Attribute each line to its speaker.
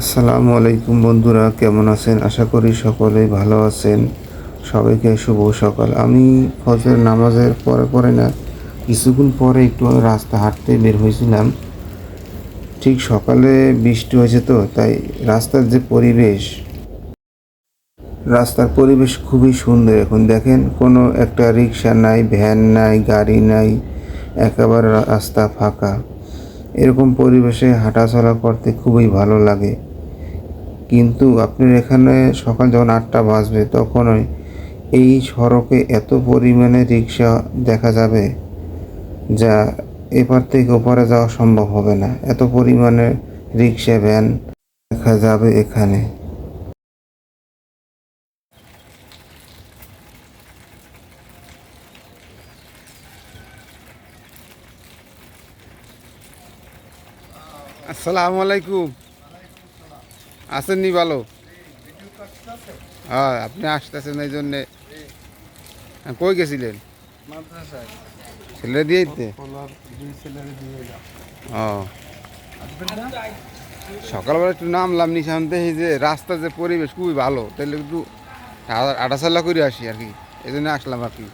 Speaker 1: আসসালামু আলাইকুম বন্ধুরা, কেমন আছেন? আশা করি সকলেই ভালো আছেন। সবাইকে শুভ সকাল। আমি ফজর নামাজের পরে পরে না, কিছুক্ষণ পরে একটু রাস্তা হাঁটতে বের হয়েছিলাম। ঠিক সকালে বৃষ্টি হয়েছে তো, তাই রাস্তার যে পরিবেশ, রাস্তার পরিবেশ খুবই সুন্দর। এখন দেখেন, কোনো একটা রিক্সা নাই, ভ্যান নাই, গাড়ি নাই, একেবারে রাস্তা ফাঁকা। এরকম পরিবেশে হাঁটাচলা করতে খুবই ভালো লাগে। কিন্তু আপনার এখানে সকাল যখন আটটা বাজবে তখনই এই সড়কে এত পরিমাণে রিক্সা দেখা যাবে যা এপার থেকে ওপারে যাওয়া সম্ভব হবে না। এত পরিমাণে রিক্সা, ভ্যান দেখা যাবে এখানে। আসসালামু আলাইকুম। আছেন নি ভালো। হ্যাঁ আপনি আসতেছেন এই জন্যে। হ্যাঁ, কই গেছিলেন? ছেলে দিয়ে দিতে ও। সকালবেলা একটু নামলাম নিশান দেখি যে রাস্তার যে পরিবেশ খুবই ভালো তাহলে একটু আটাচাল্লা করে আসি আর কি। এই জন্য আসলাম আর কি।